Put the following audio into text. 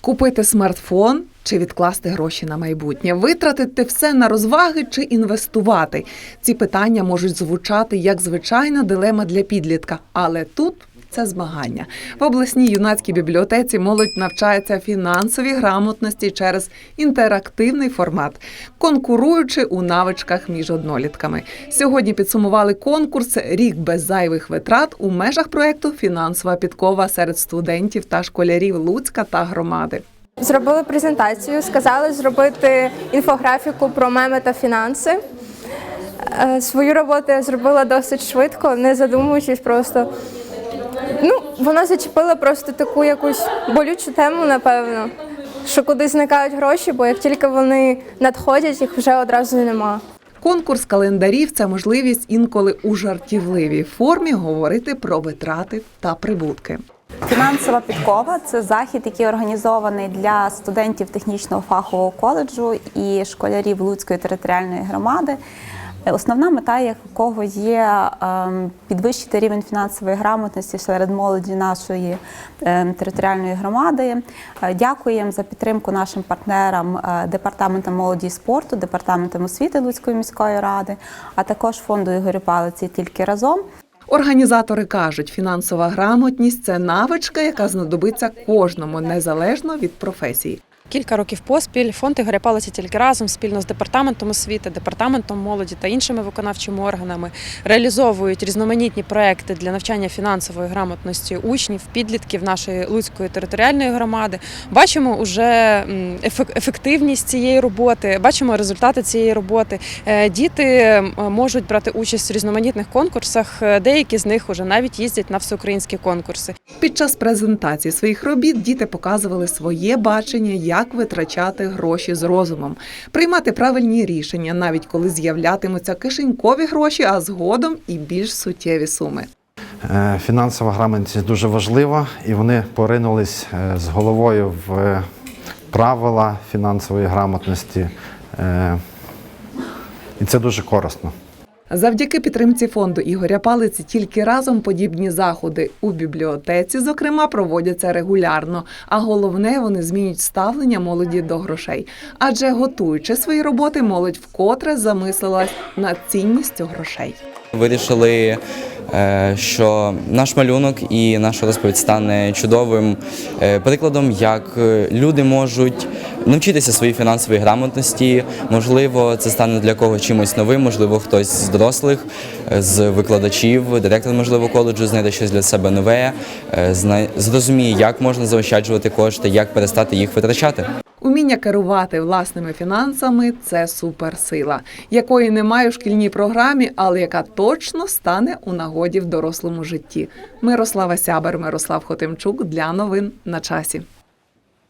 Купити смартфон чи відкласти гроші на майбутнє, витратити все на розваги чи інвестувати. Ці питання можуть звучати як звичайна дилема для підлітка, але тут. Це змагання в обласній юнацькій бібліотеці. Молодь навчається фінансовій грамотності через інтерактивний формат, конкуруючи у навичках між однолітками. Сьогодні підсумували конкурс Рік без зайвих витрат у межах проекту Фінансова підкова серед студентів та школярів Луцька та громади. Зробили презентацію, сказали зробити інфографіку про меми та фінанси. Е, Свою роботу я зробила досить швидко, не задумуючись просто. Ну, вона зачепила просто таку якусь болючу тему, напевно, що куди зникають гроші, бо як тільки вони надходять, їх вже одразу нема. Конкурс календарів це можливість інколи у жартівливій формі говорити про витрати та прибутки. Фінансова підкова це захід, який організований для студентів технічного фахового коледжу і школярів Луцької територіальної громади. Основна мета якого є ем, підвищити рівень фінансової грамотності серед молоді нашої ем, територіальної громади. Е, Дякуємо за підтримку нашим партнерам е, департаментам молоді і спорту, департаментам освіти Луцької міської ради, а також фонду Ігорю Палиці тільки разом. Організатори кажуть, фінансова грамотність це навичка, яка знадобиться кожному незалежно від професії. Кілька років поспіль фонд Ігоря Палиця тільки разом спільно з департаментом освіти, департаментом молоді та іншими виконавчими органами реалізовують різноманітні проекти для навчання фінансової грамотності учнів, підлітків нашої Луцької територіальної громади. Бачимо уже ефективність цієї роботи, бачимо результати цієї роботи. Е, Діти можуть брати участь в різноманітних конкурсах. е, Деякі з них уже навіть їздять на всеукраїнські конкурси. Під час презентації своїх робіт діти показували своє бачення, як витрачати гроші з розумом, приймати правильні рішення, навіть коли з'являтимуться кишенькові гроші, а згодом і більш суттєві суми. Е, Фінансова грамотність дуже важлива, і вони поринулись е, з головою в е, правила фінансової грамотності. І це дуже корисно. Завдяки підтримці фонду Ігоря Палиці тільки разом подібні заходи у бібліотеці, зокрема, проводяться регулярно. А головне, вони змінюють ставлення молоді до грошей. Адже готуючи свої роботи, молодь вкотре замислилась над цінністю грошей. Вирішили, е, що наш малюнок і наша розповідь стане чудовим е, прикладом, як е, люди можуть навчитися своїй фінансовій грамотності. Можливо, це стане для кого чимось новим, можливо, хтось з дорослих, е, з викладачів, директор, можливо, коледжу знайде щось для себе нове, е, зрозуміє, як можна заощаджувати кошти, як перестати їх витрачати. Уміння керувати власними фінансами це суперсила, якої немає у шкільній програмі, але яка точно стане у нагоді в дорослому житті. Мирослава Сябер, Мирослав Хотимчук для новин на часі.